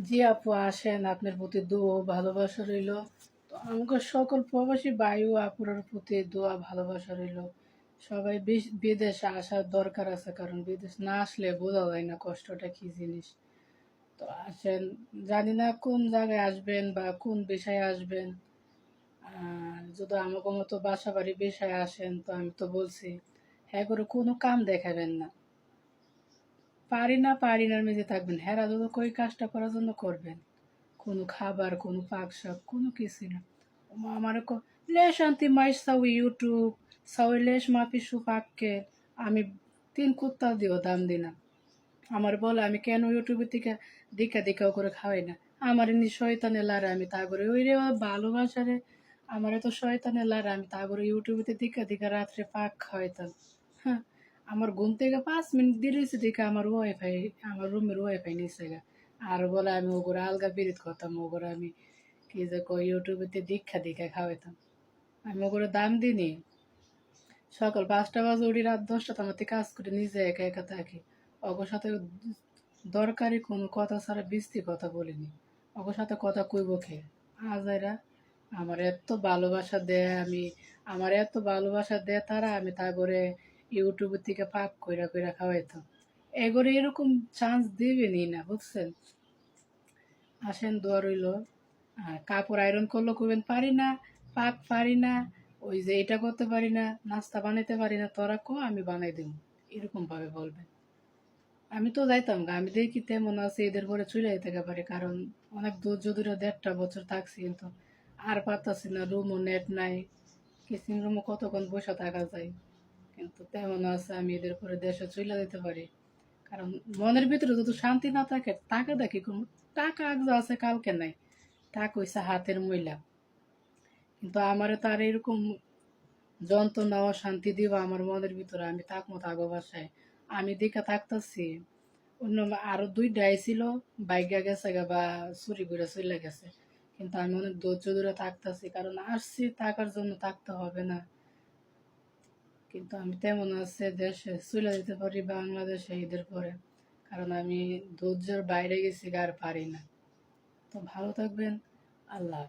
জি আপু, আসেন, আপনার প্রতি দোয়া ভালোবাসা রইল। তো আমাকে সকল প্রবাসী বায়ু আপুরার প্রতি দোয়া, ভালোবাসা রইল। সবাই বিদেশে আসার দরকার আছে, কারণ বিদেশ না আসলে বোঝা যায় না কষ্টটা কি জিনিস। তো আসেন, জানি না কোন জায়গায় আসবেন বা কোন বিষয়ে আসবেন। যদি আমাকে মতো বাসা বাড়ি বিষয়ে আসেন, তো আমি তো বলছি হ্যাঁ করে কোনো কাম দেখাবেন না। পারি না পারি না মেজে থাকবেন। হেরা যদি কই কাজটা করার জন্য করবেন? কোনো খাবার, কোনো পাক শাক কোনো কিছু না। আমার লেশ আনতি মাই সাউ ইউটিউব, সাউ লেশ মাপি সু পাককে, আমি তিন কুত্তা দিও, দাম দিনা আমার বলে, আমি কেন ইউটিউবের থেকে দিকা দিকাও করে খাওয়াই না? আমার এমনি শয়তানে লারে, আমি তা করে ওই রে ভালোবাসা রে। আমার তো শয়তানে লারে, আমি তা করে ইউটিউবেতে দিকা দিকা রাত্রে পাক খাওয়াইতাম। হ্যাঁ। আমার ঘুম থেকে পাঁচ মিনিট দিয়েছে দেখে আমার ওয়াইফাই আমার রুমের ওয়াইফাই নিচে গা আর বলে আমি ওগুলো আলগা বিরিত করতাম, ওগুলো আমি কি যে কই ইউটিউবেতে দীক্ষা দীক্ষা খাওয়াইতাম। আমি ওগুলো দাম দিইনি। সকাল পাঁচটা বাজে উঠি, রাত দশটা তো আমার কাজ করে নিজে একা একা থাকি। ওগোর সাথে দরকারি কোনো কথা ছাড়া বিস্তি কথা বলিনি। ওগোর সাথে কথা কইব খেয়ে আজ এরা আমার এত ভালোবাসা দেয় আমি, আমার এত ভালোবাসা দেয় তারা, আমি তা করে ইউটিউবের থেকে পাক কইরা কইরা খাওয়াইতাম এগোরে এরকম চান্স দিবেনি না বুঝছেন? আসেন দোয়া রইল। কাপড় আয়রন করল কইবেন পারি না পাক পারি না ওই যে এটা করতে পারি না নাস্তা বানাইতে পারি না তোরা কো আমি বানাই দেবো। এরকম ভাবে বলবেন। আমি তো যাইতাম গা, আমি দেখি তেমন আছে এদের পরে চলে যেতে পারে কারণ অনেক দূর ধরে দেড়টা বছর থাকছি কিন্তু আর পারতাছি না রুমও নেট নাই কিচিং রুমও কতক্ষণ বসে থাকা যায়। কিন্তু তেমন আছে, আমি এদের পরে দেশে চলে যেতে পারি। কারণ মনের ভিতরে যদি শান্তি না থাকে টাকা দেখি কোনো টাকা আজ আছে কালকে নাই টাকা হইছে হাতের ময়লা কিন্তু আমারে তার এরকম যন্ত্রণা শান্তি দিব আমার মনের ভিতরে, আমি থাকব থাকব বাসায়। আমি দিকে থাকতেছি, অন্য আরও দুই দুইটাই ছিল বাইকা গেছে গা বা চুরি করে চলে গেছে। কিন্তু আমি অনেক ধৈর্য ধরে থাকতেছি, কারণ আসছি, থাকার জন্য থাকতে হবে না। কিন্তু আমি তেমন আছে দেশে চলে যেতে পারি বাংলাদেশে ঈদের পরে, কারণ আমি ধৈর্যের বাইরে গেছি আর পারি না তো ভালো থাকবেন, আল্লাহ।